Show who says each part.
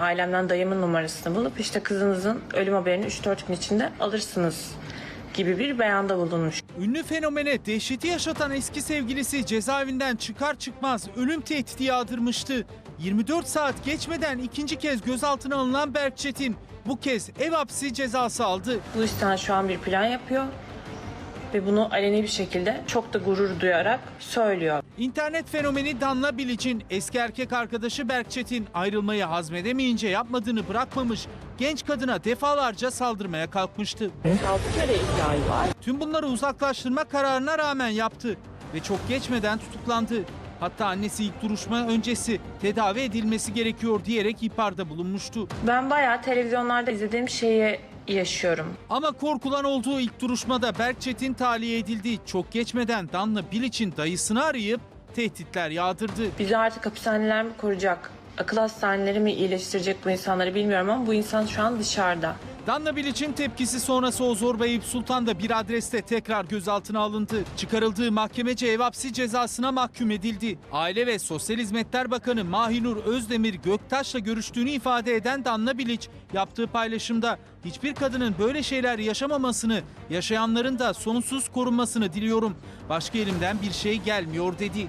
Speaker 1: ailemden dayımın numarasını bulup işte kızınızın ölüm haberini 3-4 gün içinde alırsınız gibi bir beyanda bulunmuş.
Speaker 2: Ünlü fenomene dehşeti yaşatan eski sevgilisi cezaevinden çıkar çıkmaz ölüm tehdidi yağdırmıştı. 24 saat geçmeden ikinci kez gözaltına alınan Berk Çetin bu kez ev hapsi cezası aldı.
Speaker 1: Bu yüzden şu an bir plan yapıyor ve bunu aleni bir şekilde çok da gurur duyarak söylüyor.
Speaker 2: İnternet fenomeni Danla Bilic'in eski erkek arkadaşı Berk Çetin ayrılmayı hazmedemeyince yapmadığını bırakmamış, genç kadına defalarca saldırmaya kalkmıştı. Tüm bunları uzaklaştırma kararına rağmen yaptı ve çok geçmeden tutuklandı. Hatta annesi ilk duruşma öncesi tedavi edilmesi gerekiyor diyerek ihbarda bulunmuştu.
Speaker 1: Ben bayağı televizyonlarda izlediğim şeyi yaşıyorum.
Speaker 2: Ama korkulan olduğu ilk duruşmada Berk Çetin tahliye edildi. Çok geçmeden Danla Bilic'in dayısını arayıp tehditler yağdırdı.
Speaker 1: Bizi artık hapishaneler mi koruyacak? Akıl hastaneleri mi iyileştirecek bu insanları bilmiyorum ama bu insan şu an dışarıda.
Speaker 2: Danla Bilic'in tepkisi sonrası o zorba Eyüp Sultan da bir adreste tekrar gözaltına alındı. Çıkarıldığı mahkemece ev hapsi cezasına mahkum edildi. Aile ve Sosyal Hizmetler Bakanı Mahinur Özdemir Göktaş'la görüştüğünü ifade eden Danla Bilic yaptığı paylaşımda hiçbir kadının böyle şeyler yaşamamasını, yaşayanların da sonsuz korunmasını diliyorum. Başka elimden bir şey gelmiyor dedi.